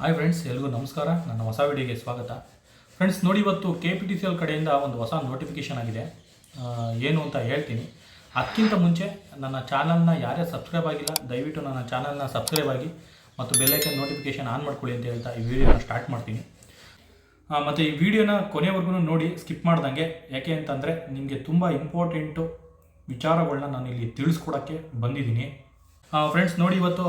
Hi friends ಎಲ್ರಿಗೂ ನಮಸ್ಕಾರ. ನನ್ನ ಹೊಸ ವಿಡಿಯೋಗೆ ಸ್ವಾಗತ. ಫ್ರೆಂಡ್ಸ್ ನೋಡಿ ಇವತ್ತು K P T C L ಕಡೆಯಿಂದ ಒಂದು ಹೊಸ ನೋಟಿಫಿಕೇಷನ್ ಆಗಿದೆ. ಏನು ಅಂತ ಹೇಳ್ತೀನಿ. ಅದಕ್ಕಿಂತ ಮುಂಚೆ ನನ್ನ ಚಾನಲ್ನ ಯಾರೇ ಸಬ್ಸ್ಕ್ರೈಬ್ ಆಗಿಲ್ಲ, ದಯವಿಟ್ಟು ನನ್ನ ಚಾನಲ್ನ ಸಬ್ಸ್ಕ್ರೈಬ್ ಆಗಿ ಮತ್ತು ಬೆಲ್ಲೈಕನ್ ನೋಟಿಫಿಕೇಷನ್ ಆನ್ ಮಾಡ್ಕೊಳ್ಳಿ ಅಂತ ಹೇಳ್ತಾ ಈ ವಿಡಿಯೋನ ಸ್ಟಾರ್ಟ್ ಮಾಡ್ತೀನಿ. ಮತ್ತು ಈ ವಿಡಿಯೋನ ಕೊನೆವರೆಗೂ ನೋಡಿ ಸ್ಕಿಪ್ ಮಾಡ್ದಂಗೆ. ಯಾಕೆ ಅಂತಂದರೆ, ನಿಮಗೆ ತುಂಬ ಇಂಪಾರ್ಟೆಂಟು ವಿಚಾರಗಳನ್ನ ನಾನು ಇಲ್ಲಿ ತಿಳಿಸ್ಕೊಡೋಕ್ಕೆ ಬಂದಿದ್ದೀನಿ. ಫ್ರೆಂಡ್ಸ್ ನೋಡಿ ಇವತ್ತು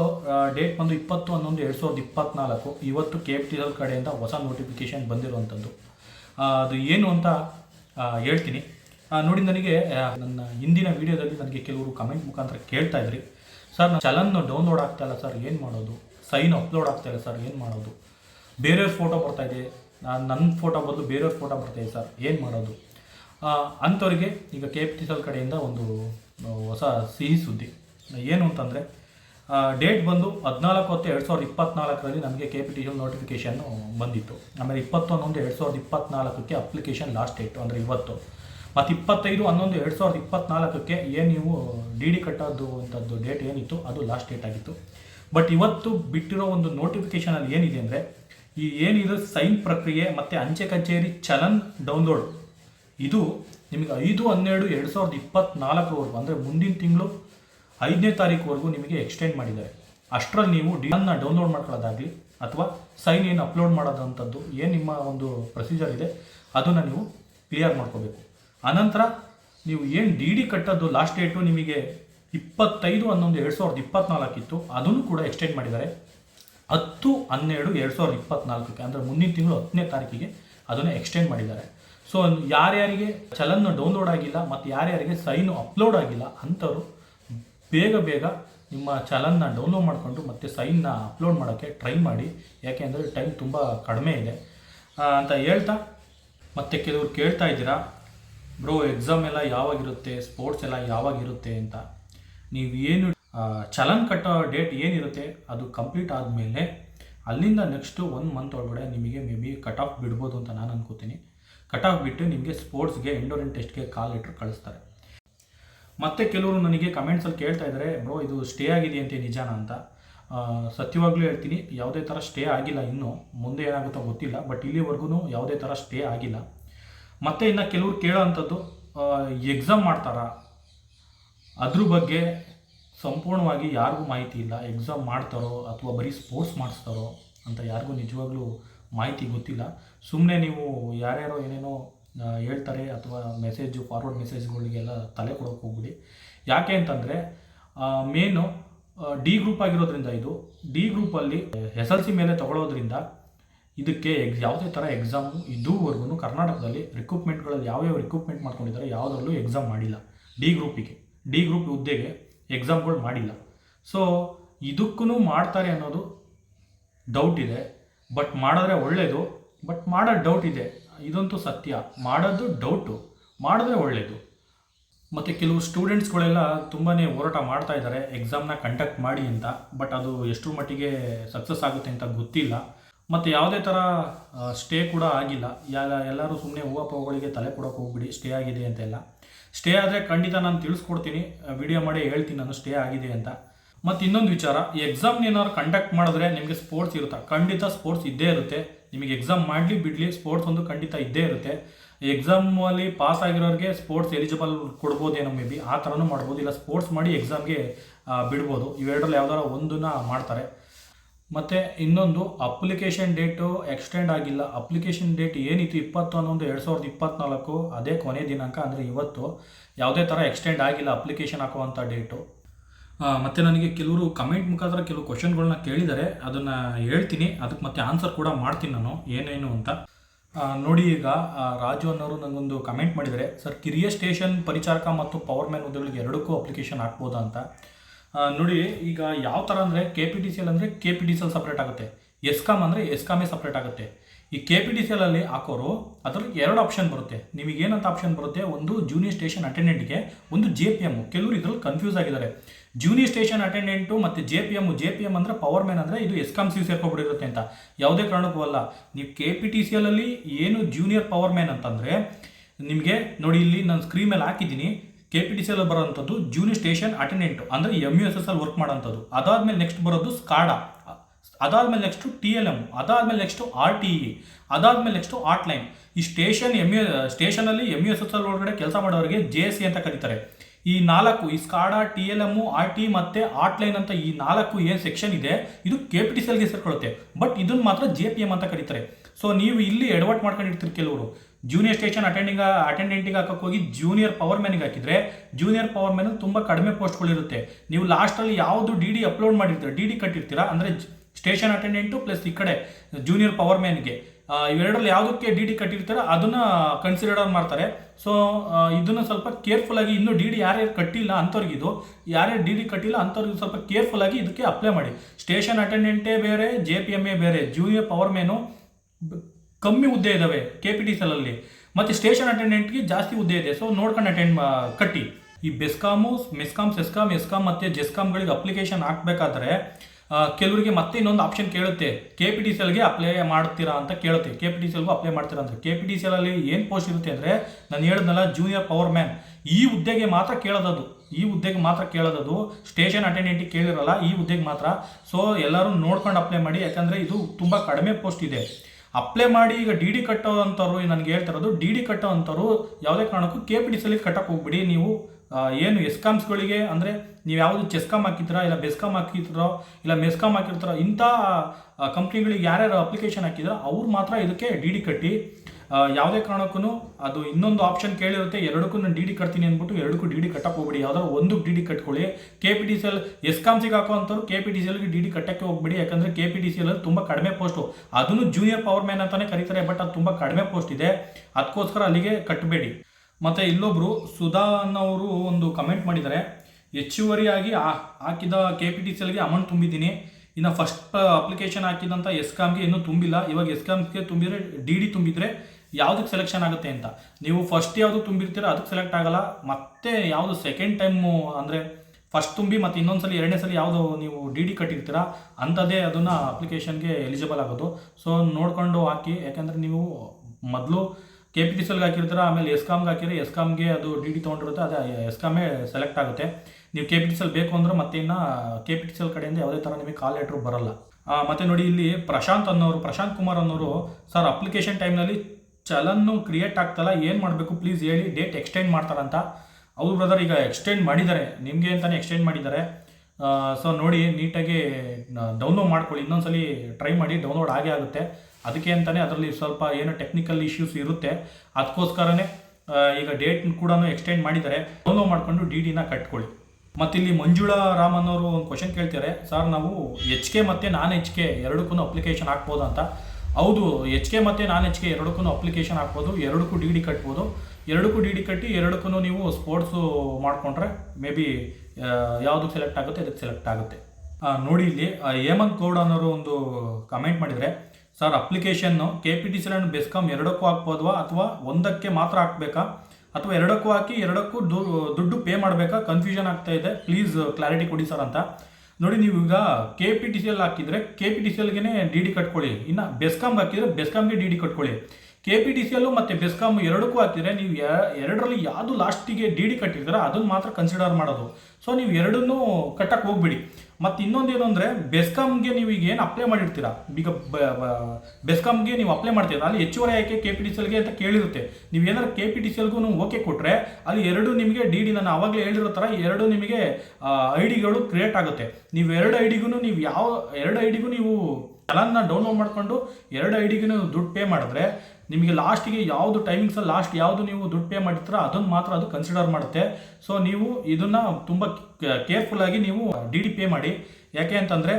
ಡೇಟ್ ಬಂದು ಇಪ್ಪತ್ತು ಹನ್ನೊಂದು ಎರಡು ಸಾವಿರದ ಇಪ್ಪತ್ನಾಲ್ಕು. ಇವತ್ತು ಕೆ ಎಫ್ ಟಿ ಎಲ್ ಕಡೆಯಿಂದ ಹೊಸ ನೋಟಿಫಿಕೇಶನ್ ಬಂದಿರುವಂಥದ್ದು. ಅದು ಏನು ಅಂತ ಹೇಳ್ತೀನಿ. ನೋಡಿ ನನಗೆ ನನ್ನ ಹಿಂದಿನ ವಿಡಿಯೋದಲ್ಲಿ ನನಗೆ ಕೆಲವರು ಕಮೆಂಟ್ ಮುಖಾಂತರ ಕೇಳ್ತಾ ಇದ್ರಿ. ಸರ್, ನಾನು ಚಲನ್ ಡೌನ್ಲೋಡ್ ಆಗ್ತಾ ಇಲ್ಲ ಸರ್, ಏನು ಮಾಡೋದು? ಸೈನ್ ಅಪ್ಲೋಡ್ ಆಗ್ತಾ ಇಲ್ಲ ಸರ್, ಏನು ಮಾಡೋದು? ಬೇರೆಯವ್ರ ಫೋಟೋ ಬರ್ತಾ ಇದೆ? ನಾನು ನನ್ನ ಫೋಟೋ ಬದಲು ಬೇರೆಯವ್ರ ಫೋಟೋ ಬರ್ತಾ ಇದೆ ಸರ್, ಏನು ಮಾಡೋದು? ಅಂಥವ್ರಿಗೆ ಈಗ ಕೆ ಎಫ್ ಟಿ ಎಲ್ ಕಡೆಯಿಂದ ಒಂದು ಹೊಸ ಸಿಹಿ ಸುದ್ದಿ. ಏನು ಅಂತಂದರೆ ಡೇಟ್ ಬಂದು ಹದಿನಾಲ್ಕು ಹತ್ತು ಎರಡು ಸಾವಿರದ ಇಪ್ಪತ್ನಾಲ್ಕರಲ್ಲಿ ನಮಗೆ K P T L notification ಬಂದಿತ್ತು. ಆಮೇಲೆ ಇಪ್ಪತ್ತು ಹನ್ನೊಂದು ಎರಡು ಸಾವಿರದ ಇಪ್ಪತ್ನಾಲ್ಕಕ್ಕೆ ಅಪ್ಲಿಕೇಶನ್ ಲಾಸ್ಟ್ ಡೇಟು ಅಂದರೆ ಇವತ್ತು. ಮತ್ತು ಇಪ್ಪತ್ತೈದು ಹನ್ನೊಂದು ಎರಡು ಸಾವಿರದ ಇಪ್ಪತ್ನಾಲ್ಕಕ್ಕೆ ಏನು ನೀವು ಡಿ ಡಿ ಕಟ್ಟೋದು ಅಂಥದ್ದು ಡೇಟ್ ಏನಿತ್ತು, ಅದು ಲಾಸ್ಟ್ ಡೇಟ್ ಆಗಿತ್ತು. ಬಟ್ ಇವತ್ತು ಬಿಟ್ಟಿರೋ ಒಂದು ನೋಟಿಫಿಕೇಷನಲ್ಲಿ ಏನಿದೆ ಅಂದರೆ, ಈ ಏನಿದೆ ಸೈನ್ ಪ್ರಕ್ರಿಯೆ ಮತ್ತು ಅಂಚೆ ಕಚೇರಿ ಚಲನ್ ಡೌನ್ಲೋಡ್ ಇದು ನಿಮಗೆ ಐದು ಹನ್ನೆರಡು ಎರಡು ಸಾವಿರದ ಇಪ್ಪತ್ನಾಲ್ಕರವರೆಗೂ, ಅಂದರೆ ಮುಂದಿನ ತಿಂಗಳು ಐದನೇ ತಾರೀಕುವರೆಗೂ ನಿಮಗೆ ಎಕ್ಸ್ಟೆಂಡ್ ಮಾಡಿದ್ದಾರೆ. ಅಷ್ಟರಲ್ಲಿ ನೀವು ಡಿಲನ್ನ ಡೌನ್ಲೋಡ್ ಮಾಡ್ಕೊಳ್ಳೋದಾಗಲಿ ಅಥವಾ ಸೈನ್ ಏನು ಅಪ್ಲೋಡ್ ಮಾಡೋದಂಥದ್ದು ಏನು ನಿಮ್ಮ ಒಂದು ಪ್ರೊಸೀಜರ್ ಇದೆ, ಅದನ್ನು ನೀವು ಕ್ಲಿಯರ್ ಮಾಡ್ಕೋಬೇಕು. ಅನಂತರ ನೀವು ಏನು ಡಿ ಡಿ ಕಟ್ಟೋದು ಲಾಸ್ಟ್ ಡೇಟು ನಿಮಗೆ ಇಪ್ಪತ್ತೈದು ಹನ್ನೊಂದು ಎರಡು ಸಾವಿರದ ಇಪ್ಪತ್ನಾಲ್ಕಿತ್ತು, ಅದನ್ನು ಕೂಡ ಎಕ್ಸ್ಟೆಂಡ್ ಮಾಡಿದ್ದಾರೆ. ಹತ್ತು ಹನ್ನೆರಡು ಎರಡು ಸಾವಿರದ ಇಪ್ಪತ್ನಾಲ್ಕಕ್ಕೆ, ಅಂದರೆ ಮುಂದಿನ ತಿಂಗಳು ಹತ್ತನೇ ತಾರೀಕಿಗೆ ಅದನ್ನು ಎಕ್ಸ್ಟೆಂಡ್ ಮಾಡಿದ್ದಾರೆ. ಸೊ ಯಾರ್ಯಾರಿಗೆ ಚಲನ್ ಡೌನ್ಲೋಡ್ ಆಗಿಲ್ಲ, ಮತ್ತು ಯಾರ್ಯಾರಿಗೆ ಸೈನು ಅಪ್ಲೋಡ್ ಆಗಿಲ್ಲ, ಅಂಥವ್ರು ಬೇಗ ಬೇಗ ನಿಮ್ಮ ಚಲನ್ನ ಡೌನ್ಲೋಡ್ ಮಾಡಿಕೊಂಡು ಮತ್ತು ಸೈನ್ನ ಅಪ್ಲೋಡ್ ಮಾಡೋಕ್ಕೆ ಟ್ರೈ ಮಾಡಿ. ಯಾಕೆ ಅಂದರೆ ಟೈಮ್ ತುಂಬ ಕಡಿಮೆ ಇದೆ. ಅಂತ ಹೇಳ್ತಾ ಮತ್ತೆ ಕೆಲವರು ಕೇಳ್ತಾ ಇದ್ದೀರಾ, ಬ್ರೋ ಎಕ್ಸಾಮ್ ಎಲ್ಲ ಯಾವಾಗಿರುತ್ತೆ? ಸ್ಪೋರ್ಟ್ಸ್ ಎಲ್ಲ ಯಾವಾಗಿರುತ್ತೆ? ಅಂತ. ನೀವು ಏನು ಚಲನ್ ಕಟ್ಟೋ ಡೇಟ್ ಏನಿರುತ್ತೆ? ಅದು ಕಂಪ್ಲೀಟ್ ಆದಮೇಲೆ ಅಲ್ಲಿಂದ ನೆಕ್ಸ್ಟು ಒನ್ ಮಂತ್ ಒಳಗಡೆ ನಿಮಗೆ ಮೇ ಬಿ ಕಟ್ ಆಫ್ ಬಿಡ್ಬೋದು ಅಂತ ನಾನು ಅನ್ಕೋತೀನಿ. ಕಟ್ ಆಫ್ ಬಿಟ್ಟು ನಿಮಗೆ ಸ್ಪೋರ್ಟ್ಸ್ಗೆ ಇಂಡೋರೆಂಟ್ ಟೆಸ್ಟ್ಗೆ ಕಾಲ್ ಲೆಟ್ರ್ ಕಳಿಸ್ತಾರೆ. ಮತ್ತೆ ಕೆಲವರು ನನಗೆ ಕಮೆಂಟ್ಸಲ್ಲಿ ಕೇಳ್ತಾ ಇದ್ದಾರೆ, ಬ್ರೋ, ಇದು ಸ್ಟೇ ಆಗಿದೆ ಅಂತ ನಿಜಾನ ಅಂತ. ಸತ್ಯವಾಗಲೂ ಹೇಳ್ತೀನಿ, ಯಾವುದೇ ಥರ ಸ್ಟೇ ಆಗಿಲ್ಲ ಇನ್ನೂ, ಮುಂದೆ ಏನಾಗುತ್ತೋ ಗೊತ್ತಿಲ್ಲ ಬಟ್ ಇಲ್ಲಿವರೆಗೂ ಯಾವುದೇ ಥರ ಸ್ಟೇ ಆಗಿಲ್ಲ. ಮತ್ತೆ ಇನ್ನು ಕೆಲವರು ಕೇಳೋ ಅಂಥದ್ದು ಎಕ್ಸಾಮ್ ಮಾಡ್ತಾರಾ? ಅದ್ರ ಬಗ್ಗೆ ಸಂಪೂರ್ಣವಾಗಿ ಯಾರಿಗೂ ಮಾಹಿತಿ ಇಲ್ಲ ಎಕ್ಸಾಮ್ ಮಾಡ್ತಾರೋ ಅಥವಾ ಬರೀ ಸ್ಪೋರ್ಟ್ಸ್ ಮಾಡಿಸ್ತಾರೋ ಅಂತ ಯಾರಿಗೂ ನಿಜವಾಗ್ಲೂ ಮಾಹಿತಿ ಗೊತ್ತಿಲ್ಲ. ಸುಮ್ಮನೆ ನೀವು ಯಾರ್ಯಾರೋ ಏನೇನೋ ಹೇಳ್ತಾರೆ ಅಥವಾ ಮೆಸೇಜು ಫಾರ್ವರ್ಡ್ ಮೆಸೇಜ್ಗಳಿಗೆಲ್ಲ ತಲೆ ಕೊಡೋಕೆ ಹೋಗ್ಬಿಡಿ. ಯಾಕೆ ಅಂತಂದರೆ ಮೇನು ಡಿ ಗ್ರೂಪ್ ಆಗಿರೋದ್ರಿಂದ ಇದು. ಡಿ ಗ್ರೂಪಲ್ಲಿ ಎಸ್ ಎಲ್ ಸಿ ಮೇಲೆ ತಗೊಳ್ಳೋದ್ರಿಂದ ಇದಕ್ಕೆ ಎಕ್ಸ್ ಯಾವುದೇ ಥರ ಎಕ್ಸಾಮು ಇದುವರೆಗೂ ಕರ್ನಾಟಕದಲ್ಲಿ ರಿಕ್ರೂಟ್ಮೆಂಟ್ಗಳಲ್ಲಿ ಯಾವ್ಯಾವ ರಿಕ್ರೂಟ್ಮೆಂಟ್ ಮಾಡ್ಕೊಂಡಿದ್ದಾರೆ ಯಾವುದರಲ್ಲೂ ಎಕ್ಸಾಮ್ ಮಾಡಿಲ್ಲ. ಡಿ ಗ್ರೂಪಿಗೆ ಡಿ ಗ್ರೂಪ್ ಹುದ್ದೆಗೆ ಎಕ್ಸಾಮ್ಗಳು ಮಾಡಿಲ್ಲ. ಸೊ ಇದಕ್ಕೂ ಮಾಡ್ತಾರೆ ಅನ್ನೋದು ಡೌಟ್ ಇದೆ. ಬಟ್ ಮಾಡಿದ್ರೆ ಒಳ್ಳೆಯದು ಬಟ್ ಮಾಡೋ ಡೌಟ್ ಇದೆ. ಇದಂತೂ ಸತ್ಯ. ಮಾಡೋದು ಡೌಟು ಮಾಡಿದ್ರೆ ಒಳ್ಳೆಯದು ಮತ್ತು ಕೆಲವು ಸ್ಟೂಡೆಂಟ್ಸ್ಗಳೆಲ್ಲ ತುಂಬಾ ಹೋರಾಟ ಮಾಡ್ತಾ ಇದ್ದಾರೆ. ಎಕ್ಸಾಮ್ನ ಕಂಡಕ್ಟ್ ಮಾಡಿ ಅಂತ. ಬಟ್ ಅದು ಎಷ್ಟು ಮಟ್ಟಿಗೆ ಸಕ್ಸಸ್ ಆಗುತ್ತೆ ಅಂತ ಗೊತ್ತಿಲ್ಲ. ಮತ್ತು ಯಾವುದೇ ಥರ ಸ್ಟೇ ಕೂಡ ಆಗಿಲ್ಲ. ಯಾರ, ಎಲ್ಲರೂ ಸುಮ್ಮನೆ ಹೂವಪ್ಪಗಳಿಗೆ ತಲೆ ಕೊಡೋಕೆ ಹೋಗ್ಬಿಡಿ ಸ್ಟೇ ಆಗಿದೆ ಅಂತೆಲ್ಲ ಸ್ಟೇ ಆದರೆ ಖಂಡಿತ ನಾನು ತಿಳಿಸ್ಕೊಡ್ತೀನಿ. ವಿಡಿಯೋ ಮಾಡಿ ಹೇಳ್ತೀನಿ ನಾನು ಸ್ಟೇ ಆಗಿದೆ ಅಂತ. ಮತ್ತು ಇನ್ನೊಂದು ವಿಚಾರ. ಎಕ್ಸಾಮ್ನ ಎಕ್ಸಾಮ್ ಏನಾದ್ರು ಕಂಡಕ್ಟ್ ಮಾಡಿದ್ರೆ ನಿಮಗೆ ಸ್ಪೋರ್ಟ್ಸ್ ಇರುತ್ತಾ? ಖಂಡಿತ ಸ್ಪೋರ್ಟ್ಸ್ ಇದ್ದೇ ಇರುತ್ತೆ. ನಿಮಗೆ ಎಕ್ಸಾಮ್ ಮಾಡಲಿ ಬಿಡಲಿ ಸ್ಪೋರ್ಟ್ಸ್ ಒಂದು ಖಂಡಿತ ಇದ್ದೇ ಇರುತ್ತೆ. ಎಕ್ಸಾಮಲ್ಲಿ ಪಾಸ್ ಆಗಿರೋರಿಗೆ ಸ್ಪೋರ್ಟ್ಸ್ ಎಲಿಜಿಬಲ್ ಕೊಡ್ಬೋದೇನೋ ಮೇ ಬಿ ಆ ಥರನೂ ಮಾಡ್ಬೋದು. ಇಲ್ಲ ಸ್ಪೋರ್ಟ್ಸ್ ಮಾಡಿ ಎಕ್ಸಾಮ್ಗೆ ಬಿಡ್ಬೋದು. ಇವೆರಡರಲ್ಲಿ ಯಾವ್ದಾರ ಒಂದನ್ನ ಮಾಡ್ತಾರೆ. ಮತ್ತು ಇನ್ನೊಂದು ಅಪ್ಲಿಕೇಶನ್ ಡೇಟು ಎಕ್ಸ್ಟೆಂಡ್ ಆಗಿಲ್ಲ. ಅಪ್ಲಿಕೇಶನ್ ಡೇಟ್ ಏನಿತ್ತು? ಇಪ್ಪತ್ತು ಎರಡು ಸಾವಿರದ ಇಪ್ಪತ್ನಾಲ್ಕು, ಅದೇ ಕೊನೆ ದಿನಾಂಕ, ಅಂದರೆ ಇವತ್ತು. ಯಾವುದೇ ಥರ ಎಕ್ಸ್ಟೆಂಡ್ ಆಗಿಲ್ಲ ಅಪ್ಲಿಕೇಶನ್ ಹಾಕುವಂಥ ಡೇಟು ಮತ್ತು ನನಗೆ ಕೆಲವರು ಕಮೆಂಟ್ ಮುಖಾಂತರ ಕೆಲವು ಕ್ವಶನ್ಗಳನ್ನ ಕೇಳಿದ್ದಾರೆ ಅದನ್ನು ಹೇಳ್ತೀನಿ. ಅದಕ್ಕೆ ಮತ್ತೆ ಆನ್ಸರ್ ಕೂಡ ಮಾಡ್ತೀನಿ ನಾನು, ಏನೇನು ಅಂತ. ನೋಡಿ ಈಗ ರಾಜು ಅನ್ನೋರು ನನಗೊಂದು ಕಮೆಂಟ್ ಮಾಡಿದ್ದಾರೆ ಸರ್ ಕಿರಿಯ ಸ್ಟೇಷನ್ ಪರಿಚಾರಕ ಮತ್ತು ಪವರ್ ಮ್ಯಾನ್ ಹುದ್ದೆಗಳಿಗೆ ಎರಡಕ್ಕೂ ಅಪ್ಲಿಕೇಶನ್ ಹಾಕ್ಬೋದಾ ಅಂತ? ನೋಡಿ, ಈಗ ಯಾವ ಥರ ಅಂದರೆ K P T C L ಅಂದರೆ K P T C L separate ಆಗುತ್ತೆ. ಎಸ್ಕಾಮ್ ಅಂದರೆ ಎಸ್ಕಾಮೇ ಸಪ್ರೇಟ್ ಆಗುತ್ತೆ. ಈ ಕೆ ಪಿ ಟಿ ಸಿ ಎಲಲ್ಲಿ ಹಾಕೋರು, ಅದರಲ್ಲಿ ಎರಡು ಆಪ್ಷನ್ ಬರುತ್ತೆ. ನಿಮಗೆ ಏನಂತ ಆಪ್ಷನ್ ಬರುತ್ತೆ? ಒಂದು ಜೂನಿಯರ್ ಸ್ಟೇಷನ್ ಅಟೆಂಡೆಂಟ್ಗೆ ಒಂದು ಜೆ ಪಿ ಎಂ ಕೆಲವರು ಇದರಲ್ಲಿ ಕನ್ಫ್ಯೂಸ್ ಆಗಿದ್ದಾರೆ. ಜೂನಿಯರ್ ಸ್ಟೇಷನ್ ಅಟೆಂಡೆಂಟು ಮತ್ತು J P M J P M ಅಂದರೆ ಪವರ್ ಮ್ಯಾನ್ ಅಂದರೆ ಇದು ಎಸ್ಕಾಮ್ ಸಿ ಸೇರ್ಕೊಬಿಟ್ಟಿರುತ್ತೆ ಅಂತ. ಯಾವುದೇ ಕಾರಣಕ್ಕೂ ಅಲ್ಲ. ನೀವು ಕೆ ಪಿ ಟಿ ಸಿ ಎಲಲ್ಲಿ ಏನು ಜೂನಿಯರ್ ಪವರ್ ಮ್ಯಾನ್ ಅಂತಂದರೆ, ನಿಮಗೆ ನೋಡಿ ಇಲ್ಲಿ ನಾನು ಸ್ಕ್ರೀನ್ ಮೇಲೆ ಹಾಕಿದ್ದೀನಿ. K P T C L ಬರೋಂಥದ್ದು junior station attendant ಅಂದರೆ ಎಂ ಯು ಎಸ್ ಎಸ್ ಅಲ್ಲಿ ವರ್ಕ್ ಮಾಡೋಂಥದ್ದು. ಅದಾದಮೇಲೆ ನೆಕ್ಸ್ಟ್ ಬರೋದು ಸ್ಕಾಡಾ ಅದಾದಮೇಲೆ ನೆಕ್ಸ್ಟು ಟಿ ಎಲ್ ಎಂ ಅದಾದಮೇಲೆ ನೆಕ್ಸ್ಟು ಆರ್ ಟಿ ಇ ಅದಾದಮೇಲೆ ನೆಕ್ಸ್ಟು ಆರ್ಟ್ ಲೈನ್ ಈ station M U ಸ್ಟೇಷನಲ್ಲಿ M U S S L ಒಳಗಡೆ ಕೆಲಸ ಮಾಡೋರಿಗೆ ಜೆ ಎಸ್ ಸಿ ಅಂತ ಕರೀತಾರೆ. ಈ ನಾಲ್ಕು, ಈ SCADA, T L M R T, ಮತ್ತೆ ಲೈನ್ ಅಂತ ಈ ನಾಲ್ಕು ಏನು ಸೆಕ್ಷನ್ ಇದೆ, ಇದು ಕೆ ಪಿ ಟಿ ಸಿ ಸೇರ್ಕೊಳ್ಳುತ್ತೆ. ಬಟ್ ಇದನ್ನ ಮಾತ್ರ ಜೆ ಪಿ ಎಂ ಅಂತ ಕರೀತಾರೆ. ಸೊ ನೀವು ಇಲ್ಲಿ ಎಡವಟ್ ಮಾಡ್ಕೊಂಡಿರ್ತೀರಿ ಕೆಲವರು. ಜೂನಿಯರ್ ಸ್ಟೇಷನ್ ಅಟೆಂಡಿಂಗ್ ಅಟೆಂಡೆಂಟಿಗೆ ಹಾಕಕ್ಕೆ ಹೋಗಿ ಜೂನಿಯರ್ ಪವರ್ ಮ್ಯಾನಿಗೆ ಹಾಕಿದ್ರೆ ಜೂನಿಯರ್ ಪವರ್ ಮ್ಯಾನ್ ತುಂಬ ಕಡಿಮೆ ಪೋಸ್ಟ್ಗಳಿರುತ್ತೆ ನೀವು ಲಾಸ್ಟಲ್ಲಿ ಯಾವುದು ಡಿ ಡಿ ಅಪ್ಲೋಡ್ ಮಾಡಿರ್ತೀರ ಡಿ ಡಿ ಕಟ್ಟಿರ್ತೀರಾ, ಅಂದರೆ ಸ್ಟೇಷನ್ ಅಟೆಂಡೆಂಟು ಪ್ಲಸ್ ಈ ಕಡೆ ಜೂನಿಯರ್ ಪವರ್ ಮ್ಯಾನ್ಗೆ ಇವೆರಡರಲ್ಲಿ ಯಾವುದಕ್ಕೆ ಡಿ ಡಿ ಕಟ್ಟಿರ್ತಾರೋ ಅದನ್ನ ಕನ್ಸಿಡರ್ ಮಾಡ್ತಾರೆ. ಸೊ ಇದನ್ನ ಸ್ವಲ್ಪ ಕೇರ್ಫುಲ್ ಆಗಿ ಇನ್ನು ಡಿ ಡಿ ಯಾರ್ಯಾರು ಕಟ್ಟಿಲ್ಲ ಅಂಥವ್ರಿಗಿದು ಯಾರ್ಯಾರು ಡಿ ಡಿ ಕಟ್ಟಿಲ್ಲ ಅಂಥವ್ರಿಗೆ ಸ್ವಲ್ಪ ಕೇರ್ಫುಲ್ ಆಗಿ ಇದಕ್ಕೆ ಅಪ್ಲೈ ಮಾಡಿ. ಸ್ಟೇಷನ್ ಅಟೆಂಡೆಂಟೇ ಬೇರೆ ಜೆ ಪಿ ಎಂ ಎ ಬೇರೆ ಜೂನಿಯರ್ ಪವರ್ ಮೇನು ಕಮ್ಮಿ ಹುದ್ದೆ ಇದಾವೆ ಕೆ ಪಿ ಟಿ ಅಲ್ಲಿ ಮತ್ತೆ ಸ್ಟೇಷನ್ ಅಟೆಂಡೆಂಟ್ಗೆ ಜಾಸ್ತಿ ಹುದ್ದೆ ಇದೆ. ಸೊ ನೋಡ್ಕೊಂಡು ಅಟೆಂಡ್ ಕಟ್ಟಿ. ಈ ಬೆಸ್ಕಾಮು ಮೆಸ್ಕಾಮ್ ಸೆಸ್ಕಾಮ್ ಎಸ್ಕಾಮ್ ಮತ್ತೆ ಜೆಸ್ಕಾಮ್ಗಳಿಗೆ ಅಪ್ಲಿಕೇಶನ್ ಹಾಕ್ಬೇಕಾದ್ರೆ ಕೆಲವರಿಗೆ ಮತ್ತೆ ಇನ್ನೊಂದು ಆಪ್ಷನ್ ಕೇಳುತ್ತೆ. ಕೆ ಪಿ ಟಿ ಸಿ ಎಲ್ಗೆ ಅಪ್ಲೈ ಮಾಡ್ತೀರಾ ಅಂತ ಕೇಳುತ್ತೆ. ಕೆ ಪಿ ಟಿ ಸಿ ಎಲ್ಗೂ ಅಪ್ಲೈ ಮಾಡ್ತೀರಾ ಅಂತ. ಕೆ ಪಿ ಟಿ ಸಿ ಏನು ಪೋಸ್ಟ್ ಇರುತ್ತೆ ಅಂದರೆ ನಾನು ಹೇಳಿದ್ನಲ್ಲ ಜೂನಿಯರ್ ಪವರ್ ಮ್ಯಾನ್ ಈ ಹುದ್ದೆಗೆ ಮಾತ್ರ ಕೇಳೋದದು ಈ ಹುದ್ದೆಗೆ ಮಾತ್ರ ಕೇಳೋದದು ಸ್ಟೇಷನ್ ಅಟೆಂಡೆಂಟಿಗೆ ಕೇಳಿರಲ್ಲ, ಈ ಹುದ್ದೆಗೆ ಮಾತ್ರ. ಸೊ ಎಲ್ಲರೂ ನೋಡ್ಕೊಂಡು ಅಪ್ಲೈ ಮಾಡಿ. ಯಾಕಂದರೆ ಇದು ತುಂಬ ಕಡಿಮೆ ಪೋಸ್ಟ್ ಇದೆ. ಅಪ್ಲೈ ಮಾಡಿ ಈಗ ಡಿ ಡಿ ಕಟ್ಟೋ ಅಂಥವ್ರು ನನಗೆ ಹೇಳ್ತಿರೋದು ಡಿ ಡಿ ಕಟ್ಟೋ ಅಂಥವ್ರು ಯಾವುದೇ ಕಾರಣಕ್ಕೂ ಕೆ ಪಿ ಡಿ ಸಿಲಿ ಕಟ್ಟಕ್ಕೆ ಹೋಗ್ಬಿಡಿ. ನೀವು ಏನು ಎಸ್ಕಾಮ್ಸ್ಗಳಿಗೆ ಅಂದರೆ ನೀವು ಯಾವುದು ಚೆಸ್ಕಾಮ್ ಹಾಕಿದ್ದೀರಾ ಇಲ್ಲ ಬೆಸ್ಕಾಮ್ ಹಾಕಿರ್ತೀರೋ ಇಲ್ಲ ಮೆಸ್ಕಾಮ್ ಹಾಕಿರ್ತಾರೋ ಇಂಥ ಕಂಪ್ನಿಗಳಿಗೆ ಯಾರ್ಯಾರು ಅಪ್ಲಿಕೇಶನ್ ಹಾಕಿದ್ರೋ ಅವ್ರು ಮಾತ್ರ ಇದಕ್ಕೆ ಡಿ ಡಿ ಕಟ್ಟಿ ಯಾವುದೇ ಕಾರಣಕ್ಕೂ ಅದು ಇನ್ನೊಂದು ಆಪ್ಷನ್ ಕೇಳಿರುತ್ತೆ, ಎರಡಕ್ಕೂ ನಾನು ಡಿ ಡಿ ಕಟ್ತೀನಿ ಅಂದ್ಬಿಟ್ಟು ಎರಡಕ್ಕೂ ಡಿ ಡಿ ಕಟ್ಟಕ್ಕೆ ಹೋಗ್ಬಿಡಿ, ಯಾವ್ದಾದ್ರು ಒಂದು D D ಕಟ್ಕೊಳ್ಳಿ. K P D C L ಎಸ್ಕಾಮ್ಸಿಗೆ ಹಾಕುವಂಥವ್ರು ಕೆ ಪಿ ಡಿ ಸಿ ಎಲ್ಗೆ ಡಿ ಡಿ ಕಟ್ಟಕ್ಕೆ ಹೋಗ್ಬಿಡಿ, ಯಾಕಂದರೆ K P D C L ತುಂಬ ಕಡಿಮೆ ಪೋಸ್ಟು. ಅದನ್ನು ಜೂನಿಯರ್ ಪವರ್ ಮ್ಯಾನ್ ಅಂತಲೇ ಕರೀತಾರೆ, ಬಟ್ ಅದು ತುಂಬ ಕಡಿಮೆ ಪೋಸ್ಟ್ ಇದೆ. ಅದಕ್ಕೋಸ್ಕರ ಅಲ್ಲಿಗೆ ಕಟ್ಟಬೇಡಿ. ಮತ್ತು ಇಲ್ಲೊಬ್ಬರು ಸುಧಾ ಅನ್ನೋರು ಒಂದು ಕಮೆಂಟ್ ಮಾಡಿದ್ದಾರೆ. ಹೆಚ್ಚುವರಿಯಾಗಿ ಆ- ಹಾಕಿದ ಕೆ ಪಿ ಟಿ ಸಿ ಎಲ್ಗೆ ಅಮೌಂಟ್ ತುಂಬಿದ್ದೀನಿ. ಇನ್ನು ಫಸ್ಟ್ ಅಪ್ಲಿಕೇಶನ್ ಹಾಕಿದಂಥ ಎಸ್ಕಾಮ್ಗೆ ಇನ್ನೂ ತುಂಬಿಲ್ಲ. ಇವಾಗ ಎಸ್ಕಾಮ್ಗೆ ತುಂಬಿದ್ರೆ ಡಿ ಡಿ ತುಂಬಿದ್ರೆ ಯಾವುದಕ್ಕೆ ಸೆಲೆಕ್ಷನ್ ಆಗುತ್ತೆ ಅಂತ. ನೀವು ಫಸ್ಟ್ ಯಾವುದು ತುಂಬಿರ್ತೀರ ಅದಕ್ಕೆ ಸೆಲೆಕ್ಟ್ ಆಗಲ್ಲ. ಮತ್ತೆ ಯಾವುದು ಸೆಕೆಂಡ್ ಟೈಮು ಅಂದರೆ ಫಸ್ಟ್ ತುಂಬಿ ಮತ್ತು ಇನ್ನೊಂದ್ಸಲಿ ಎರಡನೇ ಸಲ ಯಾವುದು ನೀವು ಡಿ ಡಿ ಕಟ್ಟಿರ್ತೀರಾ ಅಂಥದ್ದೇ ಅದನ್ನು ಅಪ್ಲಿಕೇಶನ್ಗೆ ಎಲಿಜಿಬಲ್ ಆಗೋದು. ಸೊ ನೋಡಿಕೊಂಡು ಹಾಕಿ. ಯಾಕಂದರೆ ನೀವು ಮೊದಲು ಕೆ ಪಿ ಟಿ ಸಿ ಎಲ್ಗೆ ಹಾಕಿರ್ತೀರ, ಆಮೇಲೆ ಎಸ್ಕಾಮ್ಗೆ ಹಾಕಿದ್ರೆ ಎಸ್ಕಾಮ್ಗೆ ಅದು ಡಿ ಡಿ ತೊಗೊಂಡಿರುತ್ತೆ, ಅದೇ ಎಸ್ಕಾಮೇ ಸೆಲೆಕ್ಟ್ ಆಗುತ್ತೆ. ನೀವು ಕೆ ಪಿ ಟಿ ಸಿ ಬೇಕು ಅಂದ್ರೆ ಮತ್ತೆ ಇನ್ನು K P T C L ಕಡೆಯಿಂದ ಯಾವುದೇ ಥರ ನಿಮಗೆ ಕಾಲ್ ಲೆಟ್ರು ಬರಲ್ಲ. ಮತ್ತೆ ನೋಡಿ ಇಲ್ಲಿ ಪ್ರಶಾಂತ್ ಅನ್ನೋರು, ಪ್ರಶಾಂತ್ ಕುಮಾರ್ ಅನ್ನೋರು ಸರ್ ಅಪ್ಲಿಕೇಶನ್ ಟೈಮ್ನಲ್ಲಿ ಚಲನ್ನು ಕ್ರಿಯೇಟ್ ಆಗ್ತಲ್ಲ, ಏನು ಮಾಡಬೇಕು ಪ್ಲೀಸ್ ಹೇಳಿ ಡೇಟ್ ಎಕ್ಸ್ಟೆಂಡ್ ಮಾಡ್ತಾರಂತ. ಅವ್ರು ಬ್ರದರ್ ಈಗ ಎಕ್ಸ್ಟೆಂಡ್ ಮಾಡಿದ್ದಾರೆ, ನಿಮಗೆ ಅಂತಲೇ ಎಕ್ಸ್ಟೆಂಡ್ ಮಾಡಿದ್ದಾರೆ. ಸೊ ನೋಡಿ, ನೀಟಾಗಿ ಡೌನ್ಲೋಡ್ ಮಾಡ್ಕೊಳ್ಳಿ. ಇನ್ನೊಂದ್ಸಲಿ ಟ್ರೈ ಮಾಡಿ ಡೌನ್ಲೋಡ್ ಆಗೇ ಆಗುತ್ತೆ. ಅದಕ್ಕೆ ಅಂತಲೇ ಅದರಲ್ಲಿ ಸ್ವಲ್ಪ ಏನೋ ಟೆಕ್ನಿಕಲ್ ಇಶ್ಯೂಸ್ ಇರುತ್ತೆ. ಅದಕ್ಕೋಸ್ಕರನೇ ಈಗ ಡೇಟ್ ಕೂಡ ಎಕ್ಸ್ಟೆಂಡ್ ಮಾಡಿದ್ದಾರೆ. ಡೌನ್ಲೋಡ್ ಮಾಡಿಕೊಂಡು ಡಿ ಡಿನ ಕಟ್ಕೊಳ್ಳಿ. ಮತ್ತಿಲ್ಲಿ ಮಂಜುಳಾ ರಾಮ್ ಅವರು ಒಂದು ಕ್ವಶನ್ ಕೇಳ್ತಾರೆ. ಸರ್ ನಾವು ಎಚ್ ಕೆ ಮತ್ತು ನಾನ್ ಎಚ್ ಕೆ ಎರಡಕ್ಕೂ ಅಪ್ಲಿಕೇಶನ್ ಹಾಕ್ಬೋದು ಅಂತ? ಹೌದು ಎಚ್ ಕೆ ಮತ್ತು ನಾನ್ ಎಚ್ ಕೆ ಎರಡಕ್ಕೂ ಅಪ್ಲಿಕೇಶನ್ ಹಾಕ್ಬೋದು. ಎರಡಕ್ಕೂ ಡಿ ಡಿ ಕಟ್ಬೋದು. ಎರಡಕ್ಕೂ ಡಿ ಡಿ ಕಟ್ಟಿ ಎರಡಕ್ಕೂ ನೀವು ಸ್ಪೋರ್ಟ್ಸು ಮಾಡಿಕೊಂಡ್ರೆ ಮೇ ಬಿ ಯಾವುದಕ್ಕೆ ಸೆಲೆಕ್ಟ್ ಆಗುತ್ತೆ ಅದಕ್ಕೆ ಸೆಲೆಕ್ಟ್ ಆಗುತ್ತೆ. ನೋಡಿ ಇಲ್ಲಿ ಹೇಮಂತ್ ಗೌಡ ಅನ್ನೋರು ಒಂದು ಕಮೆಂಟ್ ಮಾಡಿದರೆ, sir application K P T C and BESCOM ಎರಡಕ್ಕೂ ಹಾಕ್ಬೋದ್ವಾ? ಅಥವಾ ಒಂದಕ್ಕೆ ಮಾತ್ರ ಹಾಕ್ಬೇಕಾ? ಅಥವಾ ಎರಡಕ್ಕೂ ಹಾಕಿ, ಎರಡಕ್ಕೂ ದುಡ್ಡು ಪೇ ಮಾಡಬೇಕಾ? ಕನ್ಫ್ಯೂಷನ್ ಆಗ್ತಾ ಇದೆ. ಪ್ಲೀಸ್ ಕ್ಲಾರಿಟಿ ಕೊಡಿ ಸರ್ ಅಂತ. ನೋಡಿ, ನೀವು ಈಗ K P T C L ಹಾಕಿದರೆ ಕೆ ಪಿ ಟಿ ಸಿ ಎಲ್ಗೆ ಡಿ ಡಿ ಕಟ್ಕೊಳ್ಳಿ. ಇನ್ನು ಬೆಸ್ಕಾಮ್ಗೆ ಹಾಕಿದರೆ ಬೆಸ್ಕಾಮ್ಗೆ ಡಿ ಡಿ ಕಟ್ಕೊಳ್ಳಿ. ಕೆ ಪಿ ಡಿ ಸಿ ಮತ್ತು ಬೆಸ್ಕಾಮ್ ಎರಡಕ್ಕೂ ಹಾಕಿದರೆ ನೀವು ಎರಡರಲ್ಲಿ ಯಾವುದು ಲಾಸ್ಟಿಗೆ ಡಿ ಡಿ ಕಟ್ಟಿರ್ತೀರ ಅದನ್ನು ಮಾತ್ರ ಕನ್ಸಿಡರ್ ಮಾಡೋದು. ಸೊ ನೀವು ಎರಡನ್ನೂ ಕಟ್ಟಕ್ಕೆ ಹೋಗ್ಬಿಡಿ. ಮತ್ತು ಇನ್ನೊಂದೇನು ಅಂದರೆ ಬೆಸ್ಕಾಮ್ಗೆ ನೀವು ಈಗ ಏನು ಅಪ್ಲೈ ಮಾಡಿರ್ತೀರಾ? ಈಗ ಬೆಸ್ಕಾಮ್ಗೆ ನೀವು ಅಪ್ಲೈ ಮಾಡ್ತೀರಾ? ಅಲ್ಲಿ ಹೆಚ್ಚುವರಿ ಆಯ್ಕೆ ಕೆ ಪಿ ಡಿ ಸಿ ಎಲ್ಗೆ ಅಂತ ಕೇಳಿರುತ್ತೆ. ನೀವು ಏನಾದ್ರು ಕೆ ಪಿ ಟಿ ಸಿ ಎಲ್ಗೂ ಓಕೆ ಕೊಟ್ಟರೆ ಅಲ್ಲಿ ಎರಡು ನಿಮಗೆ ಡಿ ಡಿ ನಾನು ಆವಾಗಲೇ ಹೇಳಿರೋ ಥರ ಎರಡು ನಿಮಗೆ ಐ ಡಿಗಳು ಕ್ರಿಯೇಟ್ ಆಗುತ್ತೆ. ನೀವು ಎರಡು ಐ ಡಿಗೂ ನೀವು ಯಾವ ಎರಡು ಐ ಡಿಗೂ ನೀವು ಚಲನ್ನ ಡೌನ್ಲೋಡ್ ಮಾಡಿಕೊಂಡು ಎರಡು ಐ ಡಿಗೂ ದುಡ್ಡು ಪೇ ಮಾಡಿದ್ರೆ ನಿಮಗೆ ಲಾಸ್ಟಿಗೆ ಯಾವುದು ಟೈಮಿಂಗ್ಸಲ್ಲಿ ಲಾಸ್ಟ್ ಯಾವುದು ನೀವು ದುಡ್ಡು ಪೇ ಮಾಡಿರ್ತೀರ ಅದನ್ನು ಮಾತ್ರ ಅದು ಕನ್ಸಿಡರ್ ಮಾಡುತ್ತೆ. ಸೊ ನೀವು ಇದನ್ನು ತುಂಬ ಕೇರ್ಫುಲ್ಲಾಗಿ ನೀವು ಡಿ ಡಿ ಪೇ ಮಾಡಿ. ಯಾಕೆ ಅಂತಂದರೆ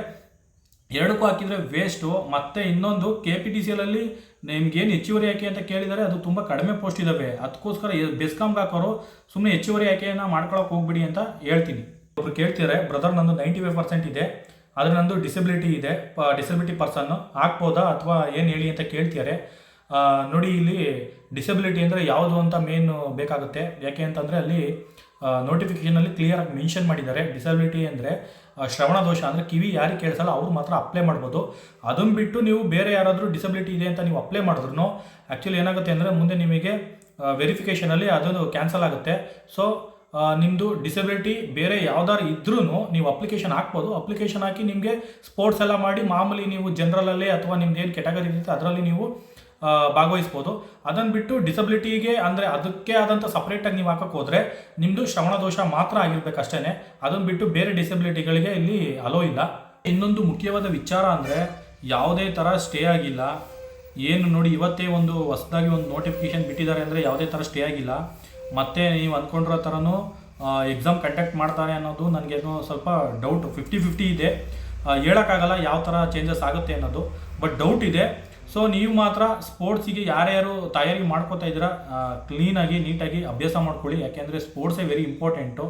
ಎರಡಕ್ಕೂ ಹಾಕಿದರೆ ವೇಸ್ಟು ಮತ್ತು ಇನ್ನೊಂದು ಕೆ ಪಿ ಟಿ ಸಿ ಎಲಲ್ಲಿ ನಿಮ್ಗೇನು ಹೆಚ್ಚುವರಿ ಯಾಕೆ ಅಂತ ಕೇಳಿದರೆ ಅದು ತುಂಬ ಕಡಿಮೆ ಪೋಸ್ಟ್ ಇದ್ದಾವೆ ಅದಕ್ಕೋಸ್ಕರ ಬೆಸ್ಕಾಮ್ಗೆ ಹಾಕೋರು ಸುಮ್ಮನೆ ಹೆಚ್ಚುವರಿ ಯಾಕೆಯನ್ನು ಮಾಡ್ಕೊಳಕ್ಕೆ ಹೋಗ್ಬಿಡಿ ಅಂತ ಹೇಳ್ತೀನಿ. ಒಬ್ರು ಕೇಳ್ತಿದ್ದಾರೆ ಬ್ರದರ್ ನಂದು ನೈಂಟಿ ಫೈವ್ ಪರ್ಸೆಂಟ್ ಇದೆ. ಆದರೆ ನಂದು ಡಿಸಬಿಲಿಟಿ ಇದೆ ಡಿಸಬಿಲಿಟಿ ಪರ್ಸನ್ನು ಹಾಕ್ಬೋದಾ ಅಥವಾ ಏನು ಹೇಳಿ ಅಂತ ಕೇಳ್ತಿದ್ದಾರೆ ನೋಡಿ ಇಲ್ಲಿ ಡಿಸಬಿಲಿಟಿ ಅಂದರೆ ಯಾವುದು ಅಂತ ಮೇನ್ ಬೇಕಾಗುತ್ತೆ. ಯಾಕೆ ಅಂತಂದರೆ ಅಲ್ಲಿ ನೋಟಿಫಿಕೇಷನಲ್ಲಿ ಕ್ಲಿಯರಾಗಿ ಮೆನ್ಷನ್ ಮಾಡಿದ್ದಾರೆ. ಡಿಸಬಿಲಿಟಿ ಅಂದರೆ ಶ್ರವಣ ದೋಷ ಅಂದರೆ ಕಿವಿ ಯಾರಿಗೆ ಕೇಳಿಸಲ್ಲ, ಅವ್ರು ಮಾತ್ರ ಅಪ್ಲೈ ಮಾಡ್ಬೋದು. ಅದನ್ನು ಬಿಟ್ಟು ನೀವು ಬೇರೆ ಯಾರಾದರೂ ಡಿಸಬಿಲಿಟಿ ಇದೆ ಅಂತ ನೀವು ಅಪ್ಲೈ ಮಾಡಿದ್ರು ಆ್ಯಕ್ಚುಲಿ ಏನಾಗುತ್ತೆ ಅಂದರೆ ಮುಂದೆ ನಿಮಗೆ ವೆರಿಫಿಕೇಷನಲ್ಲಿ ಅದನ್ನು ಕ್ಯಾನ್ಸಲ್ ಆಗುತ್ತೆ. ಸೊ ನಿಮ್ಮದು ಡಿಸಬಿಲಿಟಿ ಬೇರೆ ಯಾವ್ದಾರು ಇದ್ರೂ ನೀವು ಅಪ್ಲಿಕೇಶನ್ ಹಾಕ್ಬೋದು. ಅಪ್ಲಿಕೇಶನ್ ಹಾಕಿ ನಿಮಗೆ ಸ್ಪೋರ್ಟ್ಸ್ ಎಲ್ಲ ಮಾಡಿ ಮಾಮೂಲಿ ನೀವು ಜನರಲಲ್ಲಿ ಅಥವಾ ನಿಮ್ದು ಏನು ಕೆಟಗರಿ ಇರುತ್ತೆ, ಅದರಲ್ಲಿ ನೀವು ಭಾಗವಹಿಸ್ಬೋದು. ಅದನ್ನು ಬಿಟ್ಟು ಡಿಸಬಿಲಿಟಿಗೆ ಅಂದರೆ ಅದಕ್ಕೆ ಆದಂಥ ಸಪ್ರೇಟಾಗಿ ನೀವು ಹಾಕಕ್ಕೆ ಹೋದರೆ ನಿಮ್ಮದು ಶ್ರವಣ ದೋಷ ಮಾತ್ರ ಆಗಿರ್ಬೇಕು ಅದನ್ನು ಬಿಟ್ಟು ಬೇರೆ ಡಿಸಬಿಲಿಟಿಗಳಿಗೆ ಇಲ್ಲಿ ಅಲೋ ಇಲ್ಲ. ಇನ್ನೊಂದು ಮುಖ್ಯವಾದ ವಿಚಾರ ಅಂದರೆ ಯಾವುದೇ ಥರ ಸ್ಟೇ ಆಗಿಲ್ಲ. ಏನು ನೋಡಿ ಇವತ್ತೇ ಒಂದು ಹೊಸದಾಗಿ ಒಂದು ನೋಟಿಫಿಕೇಶನ್ ಬಿಟ್ಟಿದ್ದಾರೆ ಅಂದರೆ ಯಾವುದೇ ಥರ ಸ್ಟೇ ಆಗಿಲ್ಲ. ಮತ್ತೆ ನೀವು ಅಂದ್ಕೊಂಡಿರೋ ಥರನೂ ಎಕ್ಸಾಮ್ ಕಂಡಕ್ಟ್ ಮಾಡ್ತಾರೆ ಅನ್ನೋದು ನನಗೇನೋ ಸ್ವಲ್ಪ ಡೌಟ್ ಫಿಫ್ಟಿ ಫಿಫ್ಟಿ ಇದೆ. ಹೇಳೋಕ್ಕಾಗಲ್ಲ ಯಾವ ಥರ ಚೇಂಜಸ್ ಆಗುತ್ತೆ ಅನ್ನೋದು. ಬಟ್ ಡೌಟ್ ಇದೆ. ಸೊ ನೀವು ಮಾತ್ರ ಸ್ಪೋರ್ಟ್ಸಿಗೆ ಯಾರ್ಯಾರು ತಯಾರಿ ಮಾಡ್ಕೋತಾ ಇದ್ದೀರಾ ಕ್ಲೀನಾಗಿ ನೀಟಾಗಿ ಅಭ್ಯಾಸ ಮಾಡ್ಕೊಳ್ಳಿ. ಯಾಕೆಂದರೆ ಸ್ಪೋರ್ಟ್ಸೇ ವೆರಿ ಇಂಪಾರ್ಟೆಂಟು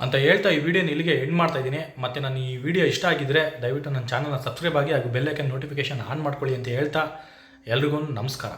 ಅಂತ ಹೇಳ್ತಾ ಈ ವಿಡಿಯೋನ ಇಲ್ಲಿಗೆ ಎಂಡ್ ಮಾಡ್ತಾ ಇದ್ದೀನಿ. ಮತ್ತು ನಾನು ಈ ವಿಡಿಯೋ ಇಷ್ಟ ಆಗಿದ್ದರೆ ದಯವಿಟ್ಟು ನನ್ನ ಚಾನಲ್ನ ಸಬ್ಸ್ಕ್ರೈಬ್ ಆಗಿ ಹಾಗೂ ಬೆಲ್ಲೈಕನ್ ನೋಟಿಫಿಕೇಶನ್ ಆನ್ ಮಾಡ್ಕೊಳ್ಳಿ ಅಂತ ಹೇಳ್ತಾ ಎಲ್ರಿಗೂ ನಮಸ್ಕಾರ.